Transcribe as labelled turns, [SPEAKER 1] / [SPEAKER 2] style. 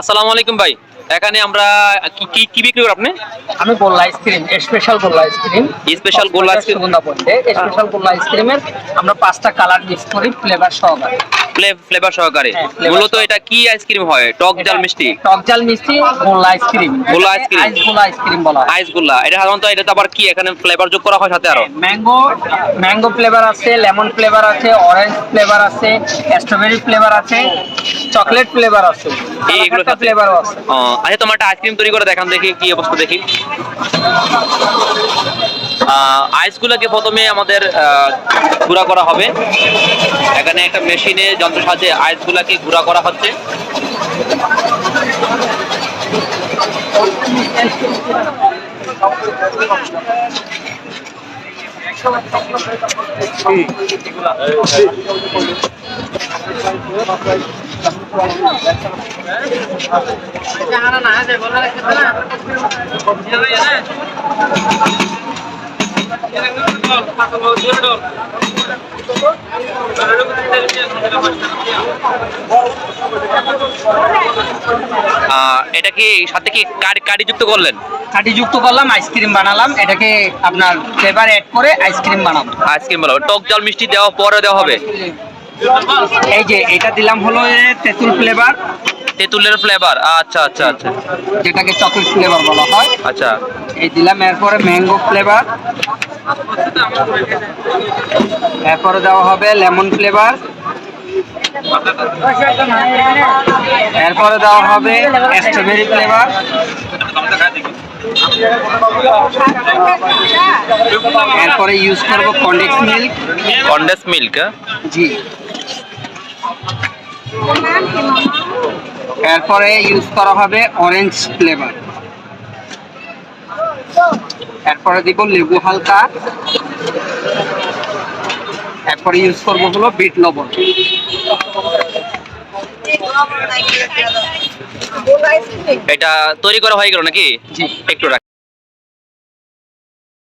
[SPEAKER 1] আসসালামু আলাইকুম ভাই। এখানে আমরা কি কি বিক্রি করি আপনি?
[SPEAKER 2] আমি গোল্লা আইসক্রিম স্পেশাল গোল্লা আইসক্রিম।
[SPEAKER 1] স্পেশাল গোল্লা আইসক্রিম।
[SPEAKER 2] সুগন্ধা পড়ছে স্পেশাল গোল্লা আইসক্রিমের আমরা পাঁচটা কালার মিক্স করি ফ্লেভার সহকারে।
[SPEAKER 1] ফ্লেভার সহকারে।
[SPEAKER 2] হ্যাঁ,
[SPEAKER 1] মূলত এটা কি আইসক্রিম হয়? টক জাল মিষ্টি?
[SPEAKER 2] টক জাল মিষ্টি গোল্লা আইসক্রিম।
[SPEAKER 1] গোল্লা আইসক্রিম।
[SPEAKER 2] আইস গোল্লা আইসক্রিম বলা হয়।
[SPEAKER 1] আইস গুল্লা। এটা সাধারণত এটা আবার কি? এখানে ফ্লেভার যোগ করা হয় সাথে আরও?
[SPEAKER 2] ম্যাঙ্গো ম্যাঙ্গো ফ্লেভার আছে লেমন ফ্লেভার আছে অরেঞ্জ ফ্লেভার আছে স্ট্রবেরি ফ্লেভার আছে। চকলেট ফ্লেভার আছে।
[SPEAKER 1] এইগুলো সাথে?
[SPEAKER 2] ফ্লেভারও আছে।
[SPEAKER 1] আচ্ছা তোমার একটা আইসক্রিম তৈরি করে দেখান দেখি কি অবস্থা দেখি। আইসগুলোকে প্রথমে আমাদের আহ, গুঁড়া করা হবে। এখানে একটা মেশিনে যন্ত্র সাহায্যে আইসগুলোকে গুঁড়া করা হচ্ছে। আহ, এটা কি সাথে কি কারি যুক্ত করলেন?
[SPEAKER 2] কাঠি যুক্ত করলাম আইসক্রিম বানালাম। এটাকে আপনার ফ্লেভার অ্যাড করে আইসক্রিম বানাবো।
[SPEAKER 1] আইসক্রিম বানাবো। টক জল মিষ্টি দেওয়া পরে দেওয়া হবে?
[SPEAKER 2] এই যে এটা দিলাম হলো তেঁতুল ফ্লেভার
[SPEAKER 1] তেঁতুলের ফ্লেভার আচ্ছা আচ্ছা আচ্ছা।
[SPEAKER 2] যেটাকে চকলেট ফ্লেভার বলা হয়।
[SPEAKER 1] আচ্ছা।
[SPEAKER 2] এই দিলাম এরপরে ম্যাঙ্গো ফ্লেভার এরপরে দেওয়া হবে লেমন ফ্লেভার এরপরে দেওয়া হবে স্ট্রবেরি ফ্লেভার এরপরে ইউজ করব কন্ডেক্স মিল্ক
[SPEAKER 1] কন্ডেন্স মিল্ক
[SPEAKER 2] জি। এরপরে ইউজ করা হবে অরেঞ্জ ফ্লেভার এরপরে দিব লেবু হালকা। এরপরে ইউজ করব হলো বিট লবণ।
[SPEAKER 1] এটা তৈরি করা হয়ে গেল নাকি? একটু রাখ